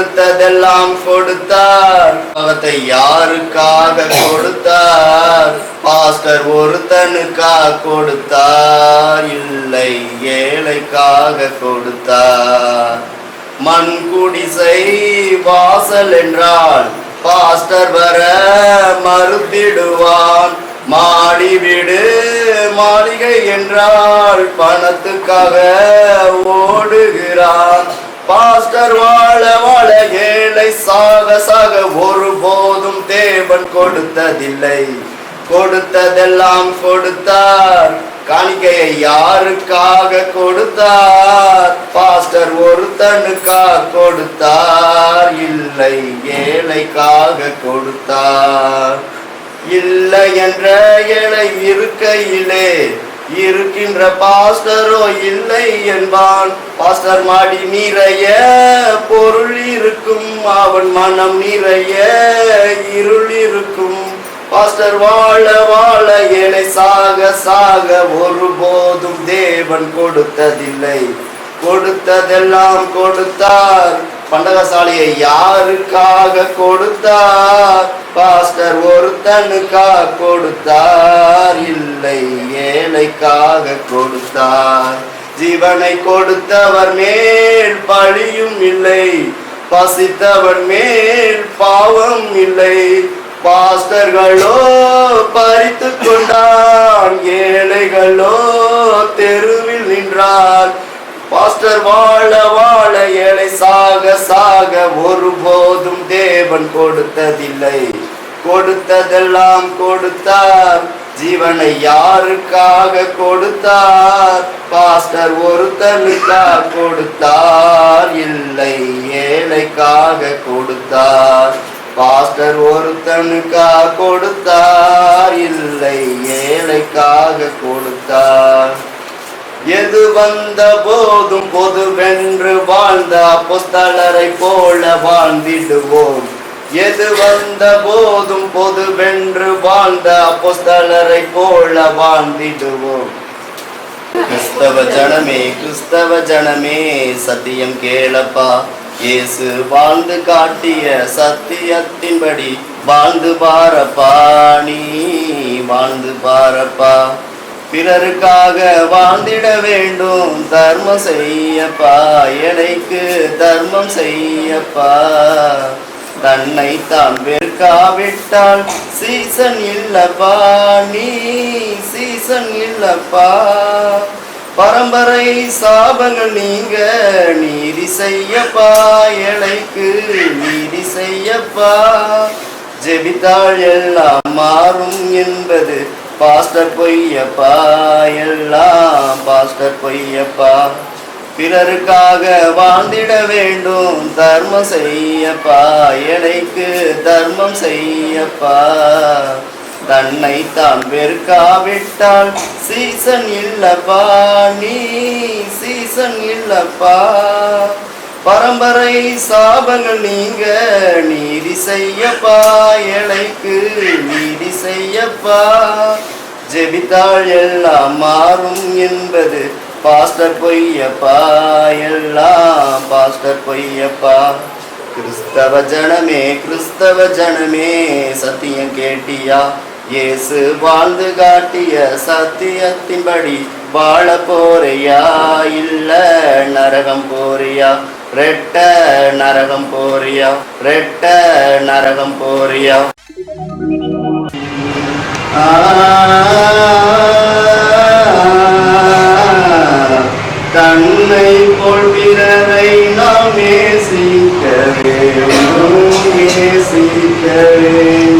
கொடுத்ததெல்லாம் கொடுத்தார். அவத்தை யாருக்காக கொடுத்தார்? பாஸ்டர் ஒருத்தனுக்காக கொடுத்தார். இல்லை ஏழைக்காக கொடுத்தார். மண் குடிசை வாசல் என்றால் பாஸ்டர் வர மறுத்திடுவான். மாடி வீடு மாளிகை என்றால் பணத்துக்காக ஓடுகிறான். பாஸ்டர் வாழ வாழ ஏழை சாக சாக ஒருபோதும் தேவன் கொடுத்ததில்லை. கொடுத்ததெல்லாம் கொடுத்தார். காணிக்கையை யாருக்காக கொடுத்தார்? பாஸ்டர் ஒருத்தனுக்காக கொடுத்தார். இல்லை ஏழைக்காக கொடுத்தார். இல்லை என்ற ஏழை இருக்கையிலே இருக்கின்ற பாஸ்டரோ இல்லை என்பான். பாஸ்டர் மாடி நிறைய பொருள் இருக்கும் அவன் மனம் நிறைய இருள் இருக்கும். பாஸ்டர் வாழ வாழ ஏழை சாக சாக ஒருபோதும் தேவன் கொடுத்ததில்லை. கொடுத்ததெல்லாம் கொடுத்தார். பண்டகசாலியை யாருக்காக கொடுத்தார்? பாஸ்டர் ஒருத்தனுக்காக கொடுத்தார். இல்லை ஏழைக்காக கொடுத்தார். ஜீவனை கொடுத்தவர் மேல் பழியும் இல்லை பசித்தவன் மேல் பாவம் இல்லை. பாஸ்டர்களோ பறித்து கொண்டான் ஏழைகளோ தெருவில் நின்றார். பாஸ்டர் வாழ வாழ ஏழை சாக சாக ஒருபோதும் தேவன் கொடுத்ததில்லை. கொடுத்ததெல்லாம் கொடுத்தார். ஜீவனை யாருக்காக கொடுத்தார்? பாஸ்டர் ஒருத்தனுக்காக கொடுத்தார். இல்லை ஏழைக்காக கொடுத்தார். பாஸ்டர் ஒருத்தனுக்காக கொடுத்தார். இல்லை ஏழைக்காக கொடுத்தார். எது வந்த போதும் பொதுவென்று வாழ்ந்த அப்போஸ்தலரை போல வாழ்ந்திடுவோம். எது வந்த போதும் பொதுவென்று வாழ்ந்த அப்போஸ்தலரை போல வாழ்ந்திடுவோம். கிறிஸ்தவ ஜனமே கிறிஸ்தவ ஜனமே சத்தியம் கேளப்பா. இயேசு வாழ்ந்து காட்டிய சத்தியத்தின்படி வாழ்ந்து பாரப்பா நீ வாழ்ந்து பாரப்பா பிறருக்காக வாழ்ந்திட வேண்டும். தர்மம் செய்யப்பா. எனக்கு தர்மம் செய்யப்பா. தன்னை தான் வெறுக்காவிட்டால் சீசன் இல்லப்பா. நீ சீசன் இல்லப்பா. பரம்பரை சாபங்கள் நீங்க நீதி செய்யப்பா. ஏழைக்கு நீதி செய்யப்பா. ஜெபித்தாள் எல்லாம் மாறும் என்பது பாஸ்டர் பொய்யப்பா எல்லாம் பாஸ்டர் பொய்யப்பா. பிறருக்காக வாழ்ந்திட வேண்டும் தர்மம் செய்யப்பா. எடைக்கு தர்மம் செய்யப்பா. தன்னை தான் வெறுக்காவிட்டால் சீசன் இல்லப்பா நீ சீசன் இல்லப்பா. பரம்பரை சாபங்கள் நீங்க நீதி செய்யப்பா ஏழைக்கு நீதி செய்யப்பா. ஜெபித்தாள் எல்லாம் மாறும் என்பது பாஸ்டர் பொய்யப்பா எல்லாம் பாஸ்டர் பொய்யப்பா. கிறிஸ்தவ ஜனமே கிறிஸ்தவ ஜனமே சத்தியம் கேட்டியா? இயேசு வாழ்ந்து காட்டிய சத்தியத்தின்படி வாழ போறியா? இல்ல நரகம் போறியா? ரெட்ட நரகம் போறியா ரெட்ட நரகம் போறியா தன்னை போல் பிறரை நாம் நேசிக்க வேண்டும் நேசிக்க வேண்டும்.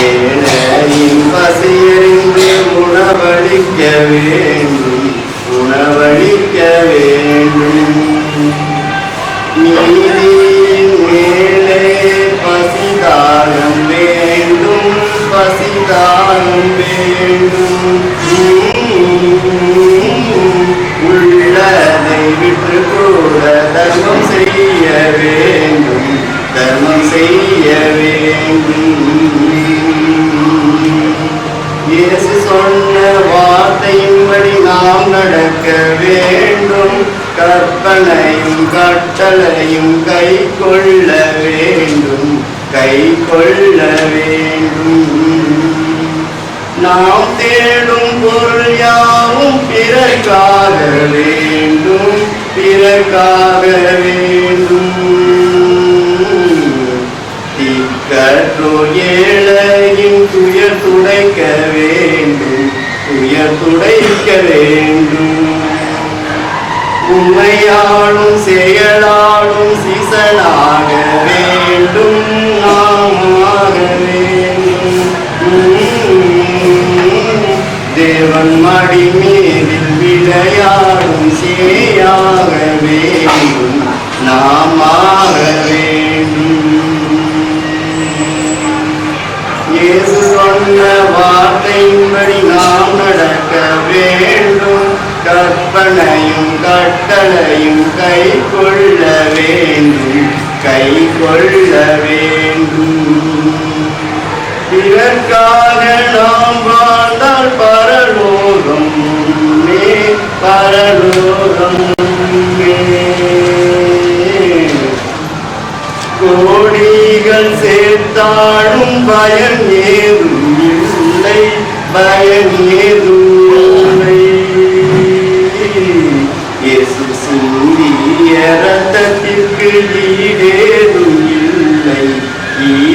ஏழையின் பசியறிந்து உணவளிக்க வேண்டும். உள்ளதை விட்டு கூட தர்மம் செய்ய வேண்டும். தர்மம் செய்ய வேண்டும். இயேசு சொன்ன வார்த்தையின்படி நாம் நடக்க வேண்டும். கற்பனையும் கட்டளையும் கை கொள்ள வேண்டும். கை கொள்ள வேண்டும். நாம் தேடும் பொருள் யாவும் பிறக்காக வேண்டும் பிறக்காக வேண்டும். தேவன் மேலில் விளையாடும் சேயாக வேண்டும். நாம் ஆக வேண்டும். இயேசு சொன்ன வார்த்தையின்படி நாம் நடக்க வேண்டும். கற்பனையும் கட்டளையும் கை கொள்ள வேண்டும். கை கொள்ள வேண்டும். இதற்காக நாம் வாழ்ந்தால் பரலோகம் மே பரலோகம் கோடிகள் சேர்த்தாலும் பயன் ஏதும் இல்லை பயன் ஏதும் இல்லை. இயேசு சிந்திய ரத்தத்திற்கு ஈடேதும் இல்லை. ஈடேதும்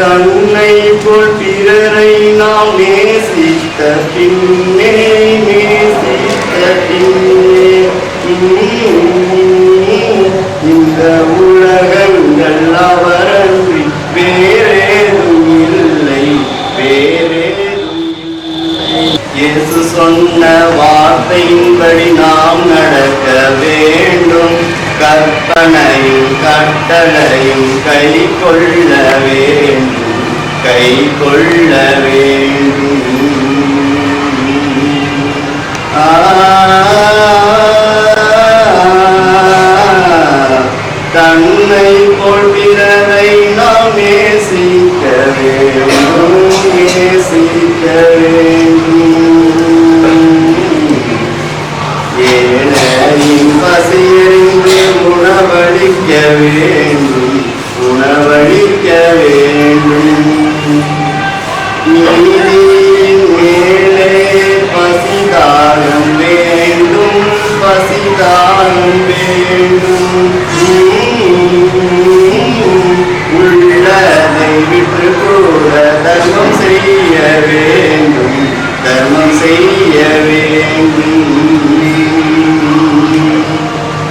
தன்னை போல் பிறரை நாம் நேசித்த பின்னே நேசித்த பின்னே. இந்த உலகங்கள் அவரன்றி வேறேதும் இல்லை வேறேதும் இயேசு சொன்ன வார்த்தையின்படி நாம் நடக்க வேண்டும். கற்பனையும் கட்டளையும் கை கொள்ள வேண்டும். கை கொள்ள வேண்டும். தர்மம் செய்ய வேண்டும். தர்மம் செய்ய வேண்டும்.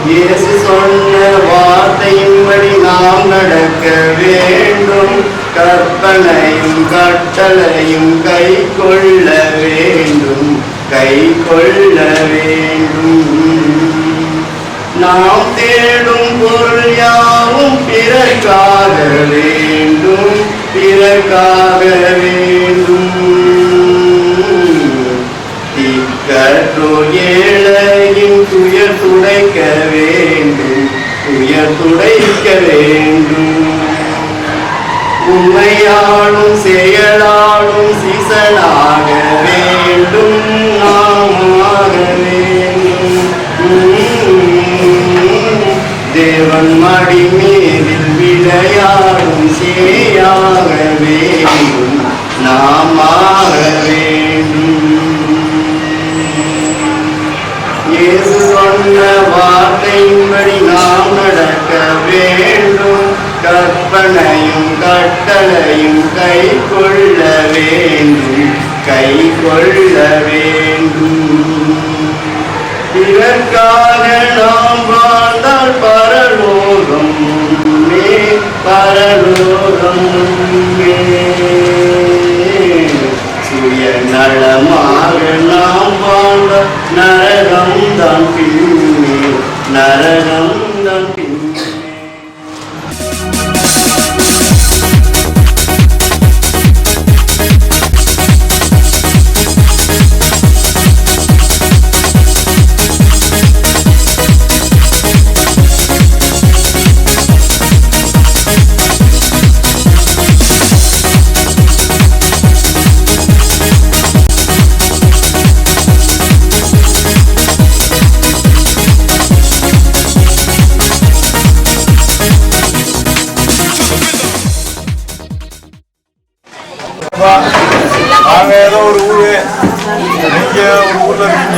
இயேசு சொன்ன வார்த்தையின்படி நாம் நடக்க வேண்டும். கற்பனையும் கட்டளையும் கை கொள்ள வேண்டும். கை கொள்ள வேண்டும். நாம் தேடும் பொருள் யாவும் பிறக்காக வேண்டும் பிறக்காக வேண்டும். திக்கற்றோ ஏழையின் துயர் துடைக்க வேண்டும் துயர் துடைக்க வேண்டும். உண்மையாலும் செயலாலும் சீசனாக வேண்டும். நான் தேவன் மேலில் மீதில் விளையாடும் சேயாக வேண்டும். நாம் ஆக வேண்டும். இயேசு சொன்ன வார்த்தையின்படி நாம் நடக்க வேண்டும். கற்பனையும் கட்டளையும் கை கொள்ள வேண்டும். கை கொள்ள வேண்டும். இதற்காக பரலோகம் மே நாம் வாழ்ந்த நரகம் தான் பின்னே. நரகம்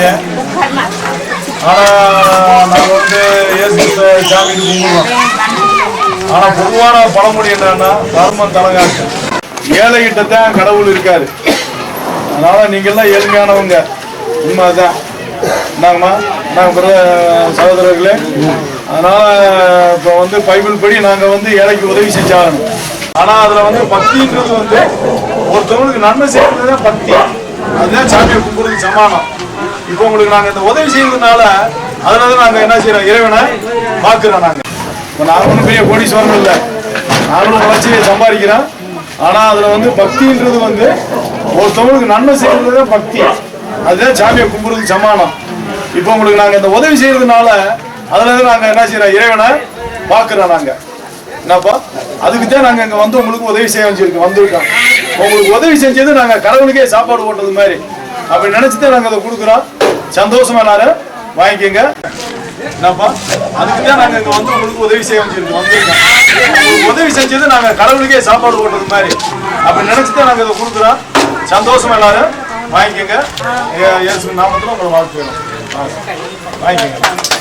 ஊர்ல இருக்கீங்க ஆனா வந்து இயேசு சாமி கும்பிடுவோம் ஆனா பொதுவான பழமொழி என்னன்னா தர்மம் தலைகாட்டு ஏழைகிட்ட தான் கடவுள் இருக்காரு. அதனால நீங்க எல்லாம் ஏழ்மையானவங்க. உண்மைதான். என்னங்கம்மா நாங்கள் பிற சகோதரர்களே. அதனால இப்போ வந்து பைபிள் படி நாங்கள் வந்து ஏழைக்கு உதவி செஞ்சாகணும். ஆனால் அதில் வந்து பக்தின்றது வந்து ஒருத்தவங்களுக்கு நன்மை செய்யறது தான் பக்தி. அதுதான் சாமியை கும்பிடுறதுக்கு சமானம். இப்போ உங்களுக்கு நாங்கள் இந்த உதவி செய்யறதுனால அதில் தான் நாங்கள் என்ன செய்கிறோம் இறைவனை பார்க்குறோம் நாங்கள் இப்போ நாங்களும் ஒன்றும் பெரிய கோடீஸ்வரன் இல்லை. நாங்களும் உழைச்சி சம்பாதிக்கிறோம். ஆனால் அதில் வந்து பக்தின்றது வந்து ஒருத்தவங்களுக்கு நன்மை செய்யறது தான் பக்தி. அதுதான் சாமியை கும்பிடுறதுக்கு சமானம். இப்போ உங்களுக்கு நாங்கள் இந்த உதவி செய்யறதுனால அதில் தான் நாங்கள் என்ன செய்கிறோம் இறைவனை பார்க்குறோம் நாங்கள் என்னப்பா? அதுக்கு தான் நாங்கள் இங்கே வந்து உங்களுக்கு உதவி செய்ய வச்சிருக்கோம் வந்திருக்கோம். உங்களுக்கு உதவி செஞ்சது நாங்கள் கடவுளுக்கே சாப்பாடு போட்டது மாதிரி. அப்படி நினச்சி தான் நாங்கள் அதை கொடுக்குறோம். சந்தோஷமா எல்லாரும் வாங்கிக்கோங்க. என்னப்பா? அதுக்கு தான் நாங்கள் இங்கே வந்து உங்களுக்கு உதவி செய்ய வச்சுருக்கோம் வந்திருக்கோம். உதவி செஞ்சது நாங்கள் கடவுளுக்கே சாப்பாடு போடுறது மாதிரி. அப்படி நினச்சி தான் நாங்கள் இதை கொடுக்குறோம். சந்தோஷமா எல்லாரும் வாங்கிக்கோங்க. ஏ- நாமத்தில் உங்களை வாழ்த்துக்கிறோம். வாங்கிக்கோங்க.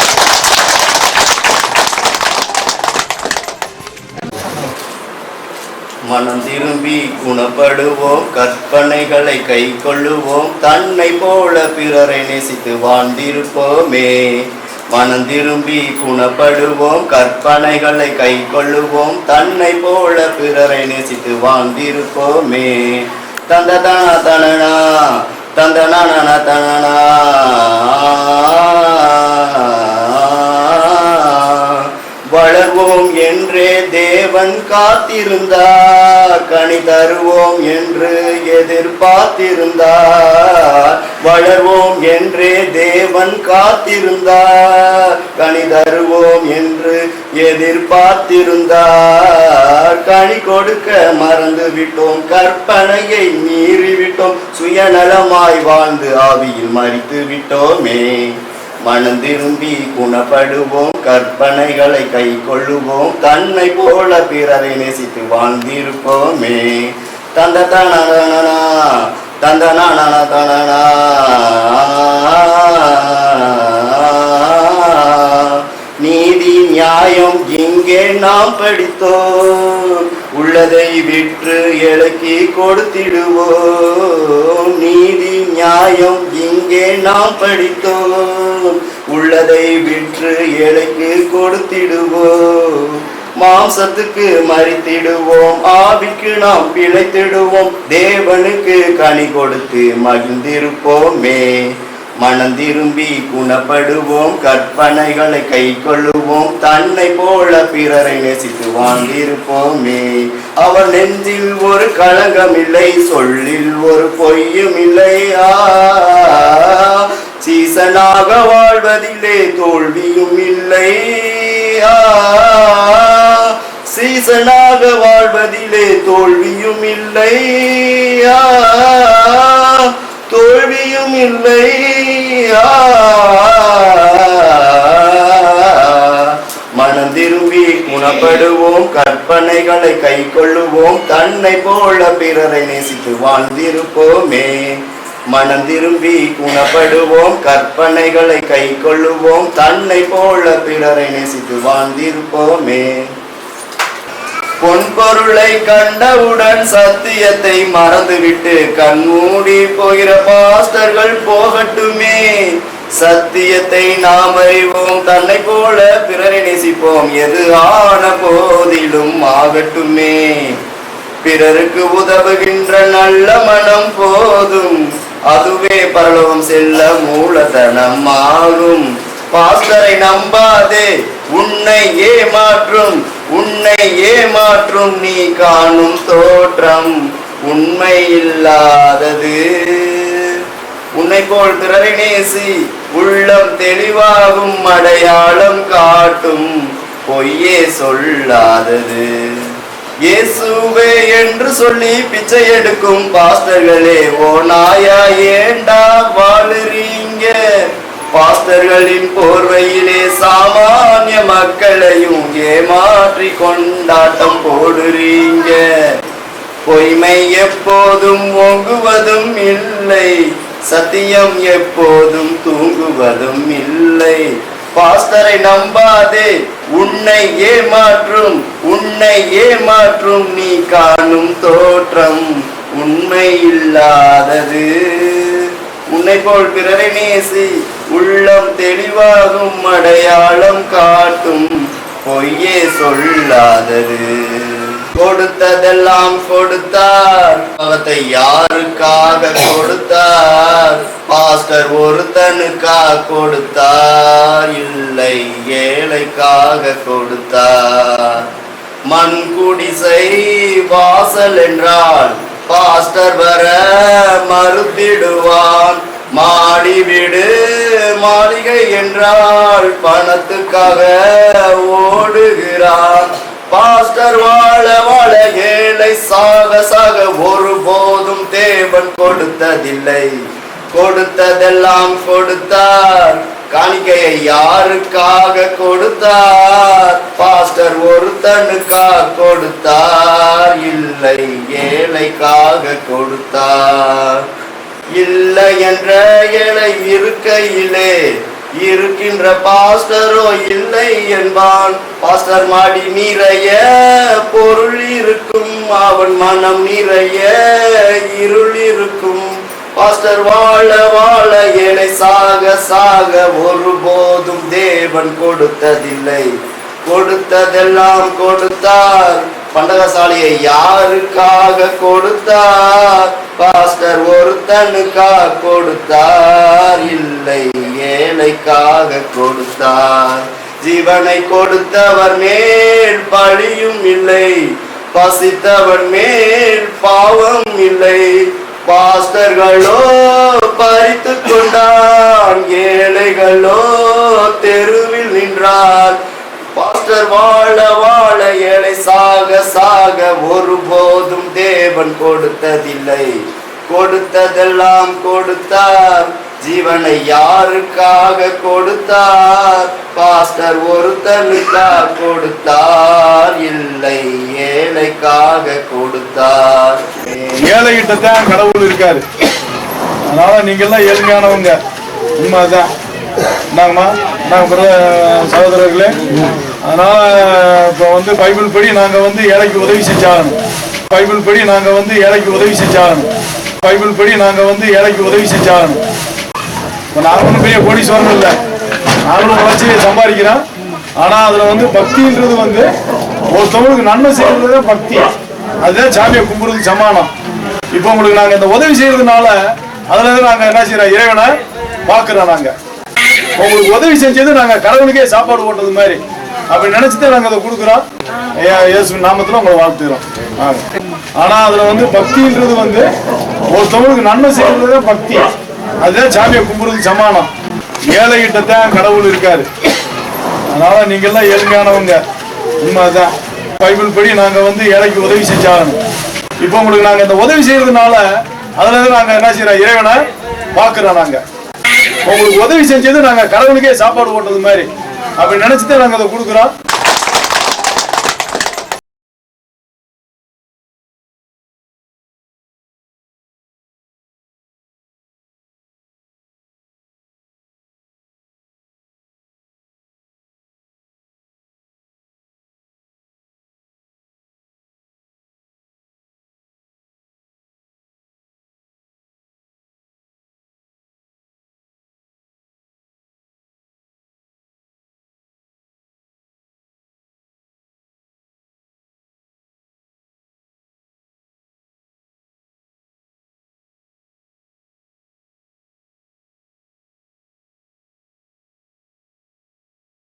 மனம் திரும்பி குணப்படுவோம். கற்பனைகளை கை கொள்ளுவோம். தன்னை போல பிறரை நேசித்து வாழ்ந்திருப்போமே. மனம் திரும்பி குணப்படுவோம். கற்பனைகளை கை கொள்ளுவோம். தன்னை போல பிறரை நேசித்து வாழ்ந்திருப்போமே. தந்த தன தனனா தந்த நன தனனா. வளர்வோம் என்றே தேவன் காத்திருந்தார். கனி தருவோம் என்று எதிர்பார்த்திருந்தார். வளர்வோம் என்றே தேவன் காத்திருந்தார். கனி தருவோம் என்று எதிர்பார்த்திருந்தார். கனி கொடுக்க மறந்து விட்டோம் கற்பனையை மீறிவிட்டோம். சுயநலமாய் வாழ்ந்து ஆவியில் மறித்து விட்டோமே மனம் திரும்பி குணப்படுவோம் கற்பனைகளை கை கொள்ளுவோம் தன்னை போல பிறரை நேசித்து வாழ்ந்திருப்போமே. தந்த தனனா தந்த நானா தனனா நியாயம் இங்கே நாம் படித்தோம். உள்ளதை விற்று இலக்கி கொடுத்திடுவோம். நீதி நியாயம் இங்கே நாம் படித்தோம். உள்ளதை விற்று இலக்கி கொடுத்திடுவோம். மாம்சத்துக்கு மறித்திடுவோம். ஆவிக்கு நாம் பிழைத்திடுவோம். தேவனுக்கு கனி கொடுத்து மகிழ்ந்திருப்போமே. மனம் திரும்பி குணப்படுவோம். கற்பனைகளை கை கொள்ளுவோம் தன்னை போல பிறரை நேசித்து வாழ்ந்திருப்போமே. அவர் நெஞ்சில் ஒரு களங்கம் இல்லை சொல்லில் ஒரு பொய்யும் இல்லை. ஆ சீசனாக வாழ்வதிலே தோல்வியும் இல்லை. ஆ சீசனாக வாழ்வதிலே தோல்வியும் இல்லை. தோல்வியும் இல்லை. மனம் திரும்பி குணப்படுவோம் கற்பனைகளை கை கொள்ளுவோம் தன்னை போல பிறரை நேசித்து வாழ்ந்திருப்போமே. மனம் திரும்பி குணப்படுவோம் கற்பனைகளை கை கொள்ளுவோம் தன்னை போல பிறரை நேசித்து வாழ்ந்திருப்போமே. பொன்பொருளை கண்டவுடன் சத்தியத்தை மறந்துவிட்டு கண்மூடி போகிற பாஸ்டர்கள் போகட்டுமே. சத்தியத்தை நாம் அறிவோம் தன்னை போல பிறரை நேசிப்போம். எது ஆன போதிலும் ஆகட்டுமே. பிறருக்கு உதவுகின்ற நல்ல மனம் போதும். அதுவே பரலோகம் செல்ல மூலதனம் ஆகும். பாஸ்டரை நம்பாதே உன்னை ஏமாற்றும். உன்னை ஏமாற்றும் நீ காணும் தோற்றம் உண்மை இல்லாதது உன்னை போல் பிறரை நேசி உள்ளம் தெளிவாகும் அடையாளம் காட்டும் பொய்யே சொல்லாதது. இயேசுவே என்று சொல்லி பிச்சை எடுக்கும் பாஸ்டர்களே ஓ நாயா ஏண்டா வாழுறீங்க? பாஸ்டர்களின் போர்வையிலே சாமானிய மக்களையும் ஏமாற்றி கொண்டாட்டம் போடுறீங்க. பொய்மை எப்போதும் ஓங்குவதும் இல்லை. சத்தியம் எப்போதும் தூங்குவதும் இல்லை. பாஸ்டரை நம்பாதே உன்னை ஏமாற்றும் உன்னை ஏமாற்றும் நீ காணும் தோற்றம் உண்மை இல்லாதது உன்னை போல் பிறரை நேசி உள்ளம் தெளிவாகும் அடையாளம் காட்டும் பொய்யே சொல்லாதது. கொடுத்ததெல்லாம் கொடுத்தார். அவத்தை யாருக்காக கொடுத்தார்? பாஸ்டர் ஒருத்தனுக்காக கொடுத்தார். இல்லை ஏழைக்காக கொடுத்தார். மண் குடிசை வாசல் என்றால் பாஸ்டர் வர மறுத்திடுவான். மாடி வீடு மாளிகை என்றால் பணத்துக்காக ஓடுகிறான் பாஸ்டர் வாழ வாழ ஏழை சாக சாக ஒருபோதும் தேவன் கொடுத்ததில்லை. கொடுத்ததெல்லாம் கொடுத்தார். காணிக்கையை யாருக்காக கொடுத்தார்? பாஸ்டர் ஒருத்தனுக்காக கொடுத்தார். இல்லை ஏழைக்காக கொடுத்தார். இல்லை என்ற ஏழை இருக்கையிலே இருக்கின்ற பாஸ்டரோ இல்லை என்பான். பாஸ்டர் மாடி நிறைய பொருள் இருக்கும் அவன் மனம் நிறைய இருள் இருக்கும். பாஸ்டர் வாழ வாழ ஏழை சாக சாக ஒருபோதும் தேவன் கொடுத்ததில்லை. கொடுத்ததெல்லாம் கொடுத்தார். பண்டகசாலியை யாருக்காக கொடுத்தார்? பாஸ்டர் ஒருத்தனுக்காக கொடுத்தார். இல்லை ஏழைக்காக கொடுத்தார். ஜீவனை கொடுத்தவர் மேல் பழியும் இல்லை. பசித்தவன் மேல் பாவம் இல்லை. பாஸ்டர்களோ பறித்து கொண்டான். ஏழைகளோ தெருவில் நின்றார். பாஸ்டர் வாழ வாழ ஏழை சாக சாக ஒருபோதும் தேவன் கொடுத்ததில்லை. கொடுத்ததெல்லாம் கொடுத்தார். ஜீவனை யாருக்காக கொடுத்தார்? பாஸ்டர் ஒருத்தனுக்காக கொடுத்தார். இல்லை ஏழைக்காக கொடுத்தார். ஏழைகிட்ட தான் கடவுள் இருக்காரு. அதனால நீங்க எல்லாம் ஏழ்மையானவங்க. உண்மைதான். நாங்கம்மா நாங்கள் பிற சகோதரர்களே அதனால இப்போ வந்து பைபிள் படி நாங்கள் வந்து ஏழைக்கு உதவி செஞ்சாகணும். பைபிள் படி நாங்கள் வந்து ஏழைக்கு உதவி செஞ்சாகணும். பைபிள் படி நாங்கள் வந்து ஏழைக்கு உதவி செஞ்சாகணும். இப்போ நாங்கள் ஒன்றும் பெரிய கோடீஸ்வரன் இல்லை. நானும் உழைச்சி சம்பாதிக்கிறேன். ஆனால் அதில் வந்து பக்தின்றது வந்து ஒருத்தவங்களுக்கு நன்மை செய்கிறது தான் பக்தி. அதுதான் சாமியை கும்பிடுறதுக்கு சமானம். இப்போ உங்களுக்கு நாங்கள் இந்த உதவி செய்கிறதுனால அதில் இருந்து நாங்கள் என்ன செய்கிறோம் இறைவனை பார்க்குறோம் நாங்கள் உங்களுக்கு உதவி செஞ்சது நாங்கள் கடவுளுக்கே சாப்பாடு போட்டது மாதிரி. அப்படி நினைச்சுதான் நாங்கள் அதை கொடுக்குறோம். ஐயா, இயேசு நாமத்தில் உங்களை வாழ்த்துக்கிறோம். ஆமா. ஆனா அதுல வந்து பக்தின்றது வந்து ஒருத்தவங்களுக்கு நன்மை செய்யறது தான் பக்தி. அதுதான் சாமியை கும்பிடுறது சமானம். ஏழைகிட்ட தான் கடவுள் இருக்காரு. அதனால நீங்க எல்லாம் ஏழ்மையானவங்க. உண்மைதான். பைபிள் படி நாங்க வந்து ஏழைக்கு உதவி செஞ்சாகணும் இப்போ உங்களுக்கு நாங்க இந்த உதவி செய்யறதுனால அதுல இருந்து நாங்க என்ன செய்யறோம்? இறைவனை பார்க்குறோம் நாங்க. உங்களுக்கு உதவி செஞ்சது நாங்க கடவுளுக்கே சாப்பாடு போட்டது மாதிரி. அப்படி நினைச்சுதான் நாங்க அதை கொடுக்குறோம்.